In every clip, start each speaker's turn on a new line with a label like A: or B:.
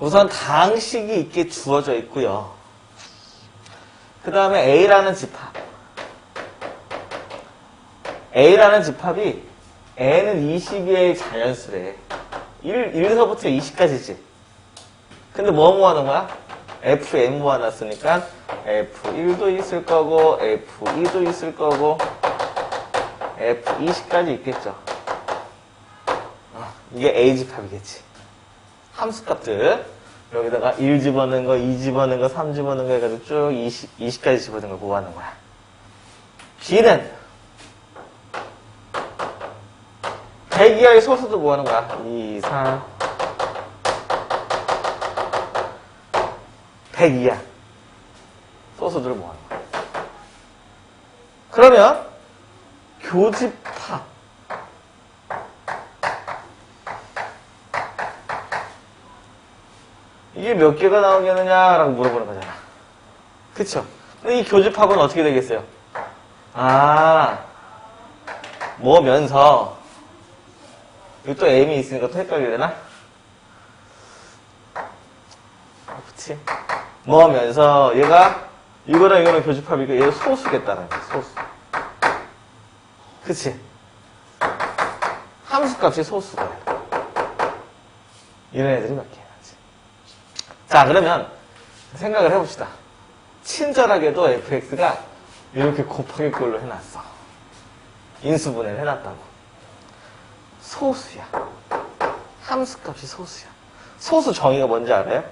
A: 우선 당식이 있게 주어져 있고요. 그 다음에 A라는 집합. A라는 집합이 N은 20의 자연수래. 1, 1서부터 20까지지. 근데 뭐 모아놓은 거야? FM 모아놨으니까 F1도 있을 거고 F2도 있을 거고 F20까지 있겠죠. 어, 이게 A 집합이겠지. 함수값들 여기다가 1 집어넣은 거, 2 집어넣은 거, 3 집어넣은 거 해가지고 쭉 20, 20까지 집어넣은 걸 모아놓은 거야. B는 대기하의 소수도 모아놓은 거야. 2, 3, 102야. 소수들을 모아놓은 거야. 그러면 교집합 이게 몇 개가 나오겠느냐라고 물어보는 거잖아. 그쵸? 근데 이 교집합은 어떻게 되겠어요? 아, 뭐면서, 여기 또 M이 있으니까 또 헷갈리게 되나? 그치? 뭐면서, 얘가, 이거랑 이거랑 교집합이고, 얘가 소수겠다는 거야, 소수. 그치? 함수 값이 소수가 이런 애들이 몇 그치? 자, 그러면 생각을 해봅시다. 친절하게도 fx가 이렇게 곱하기 꼴로 해놨어. 인수분해를 해놨다고. 소수야. 함수값이 소수야. 소수 정의가 뭔지 알아요?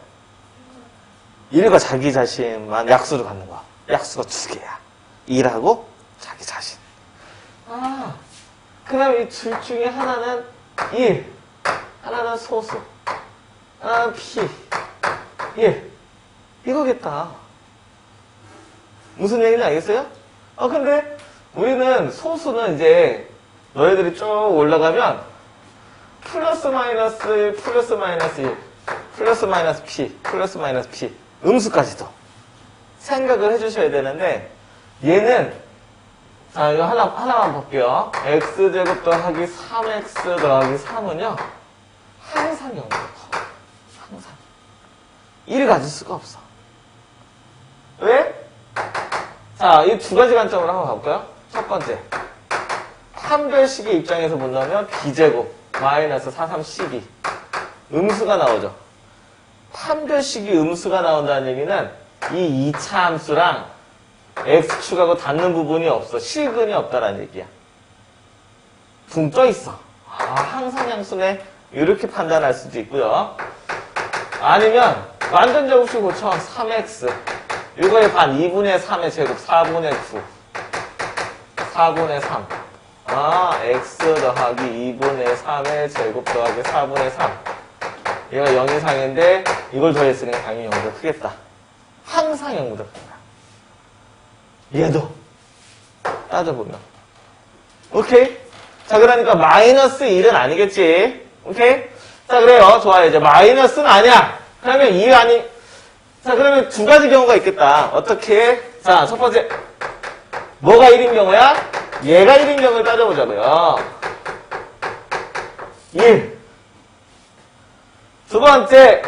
A: 1과 자기 자신만 약수를 갖는 거야. 약수가 두 개야. 1하고 자기 자신. 아, 그 다음에 이 둘 중에 하나는 1, 하나는 소수, 하나는 p. 1. 이거겠다. 무슨 얘기인지 알겠어요? 아, 근데 우리는 소수는 이제 너희들이 쭉 올라가면 플러스 마이너스 1, 플러스 마이너스 1, 플러스 마이너스 p, 플러스 마이너스 p, 음수까지도 생각을 해주셔야 되는데 얘는 자, 이거 하나, 하나만 볼게요. x제곱 더하기 3x 더하기 3은요, 항상 0으로 커. 항상. 1을 가질 수가 없어. 왜? 자, 이 두 가지 관점으로 한번 가볼까요? 첫 번째. 판별식의 입장에서 본다면 b제곱 마이너스 4, 3, 12. 음수가 나오죠. 판별식이 음수가 나온다는 얘기는 이 2차 함수랑 x축하고 닿는 부분이 없어. 실근이 없다라는 얘기야. 붕 떠 있어. 아, 항상 양수네. 이렇게 판단할 수도 있고요. 아니면 완전 제곱식 고쳐. 3x 이거의 반 2분의 3의 제곱 4분의 9 4분의 3 아, x 더하기 2분의 3의 제곱 더하기 4분의 3 얘가 0 이상인데 이걸 더했으니까 당연히 0보다 크겠다. 항상 0보다 크다. 얘도. 따져보면. 오케이? 자 그러니까 마이너스 1은 아니겠지? 오케이? 자 그래요. 좋아요. 이제 마이너스는 아니야 그러면 2 아니 자 그러면 두 가지 경우가 있겠다. 어떻게? 자 첫 번째 뭐가 1인 경우야? 얘가 1인 경우를 따져보자고요. 1 두 번째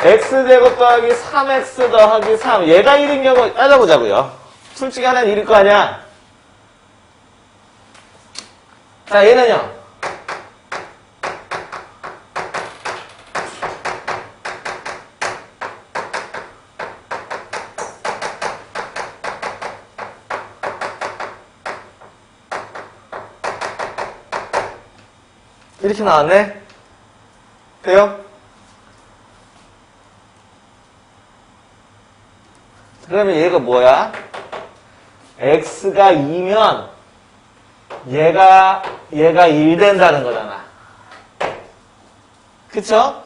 A: x제곱 더하기 3x 더하기 3 얘가 1인 경우 따져보자고요. 솔직히 하나는 1일 거 아니야? 자 얘는요 이렇게 나왔네? 돼요? 그러면 얘가 뭐야? x가 2면 얘가 얘가 1 된다는 거잖아. 그쵸?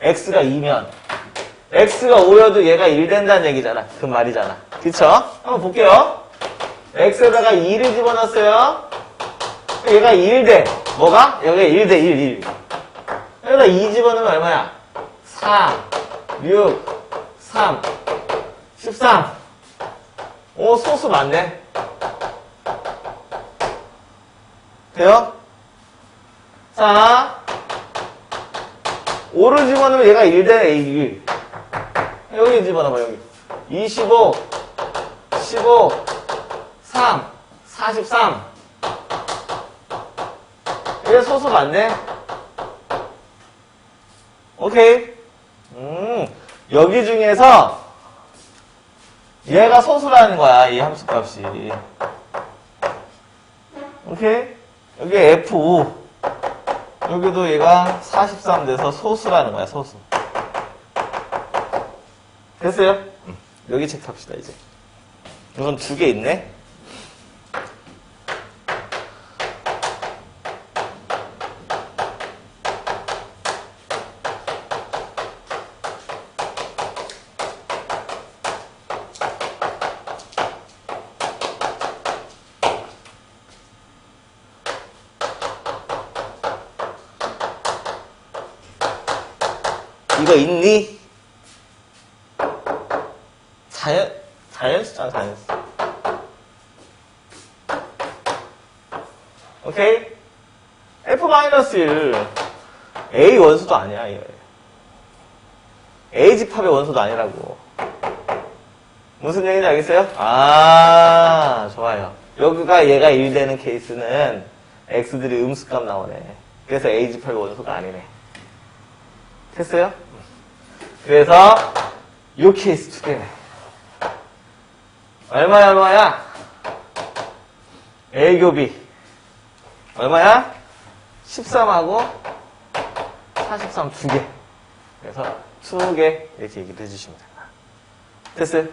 A: x가 2면 x가 5여도 얘가 1 된다는 얘기잖아. 그 말이잖아. 그쵸? 한번 볼게요. x에다가 2를 집어넣었어요. 얘가 1대. 뭐가? 여기가 1대 1, 1. 여기다 2 집어넣으면 얼마야? 4, 6, 3, 13. 오, 소수 많네. 돼요? 자, 5를 집어넣으면 얘가 1대 A 1. 여기 집어넣어, 여기. 25, 15, 3, 43. 얘 소수 맞네? 오케이. 음, 여기 중에서 얘가 소수라는 거야, 이 함수 값이. 오케이? 여기 F5. 여기도 얘가 43 돼서 소수라는 거야, 소수. 됐어요? 여기 체크합시다, 이제. 이건 두 개 있네? 이거 있니? 자연, 자연수잖아, 자연수. 오케이? F-1. A 원수도 아니야, 이거. A 집합의 원수도 아니라고. 무슨 얘기인지 알겠어요? 아, 좋아요. 여기가 얘가 1 되는 케이스는 X들이 음수값 나오네. 그래서 A 집합의 원수가 아니네. 됐어요? 그래서 요 케이스 두 개네. 얼마야 얼마야? A 교비 얼마야? 13하고 43 두 개. 그래서 20개 이렇게 얘기를 해주시면 됩니다. 됐어요?